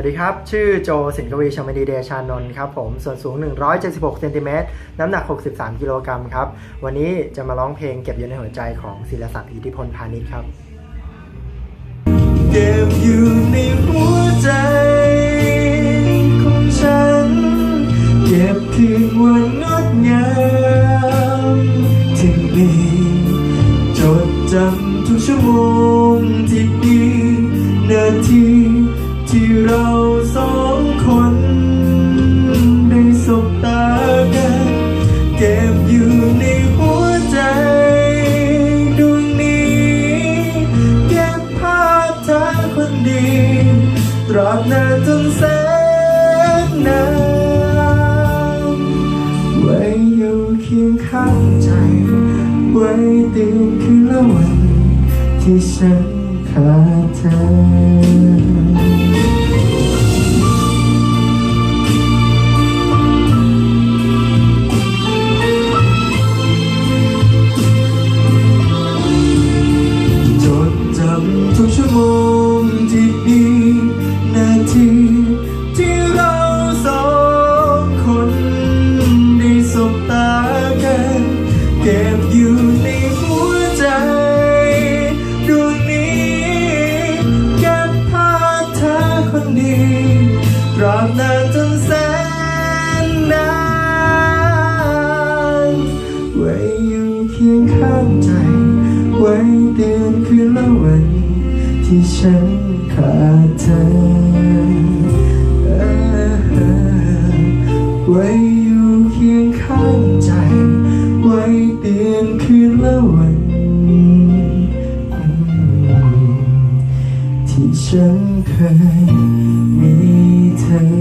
วัสดีครับ ชื่อโจสินกวีชมดีเดชานนท์ครับผมส่วนสูง 176เซนติเมตรน้ำหนัก 63 กิโลกรัมครับ วันนี้จะมาร้องเพลงเก็บอยู่ในหัวใจของศิลศักดิ์อิทธิพลพาณิชย์ครับ เก็บอยู่ในหัวใจของฉัน เก็บคืนวันงดงามที่มีจดจำทุกชั่วโมงที่ดีนาที ที่เราสองคนได้สบตากันเก็บอยู่ในหัวใจดวงนี้เก็บภาพเธอคนดีตราบนานจนแสนนานไว้อยู่เคียงข้างใจ ไว้เตือนคืนละวันที่ฉันขาดเธอ เคียงข้างใจ ไว้เตือนคืนละวัน ที่ฉันขาดเธอออไว้อยู่เคียงข้างใจ ไว้เตือนคืนละวัน ที่ฉันเคยมีเธอ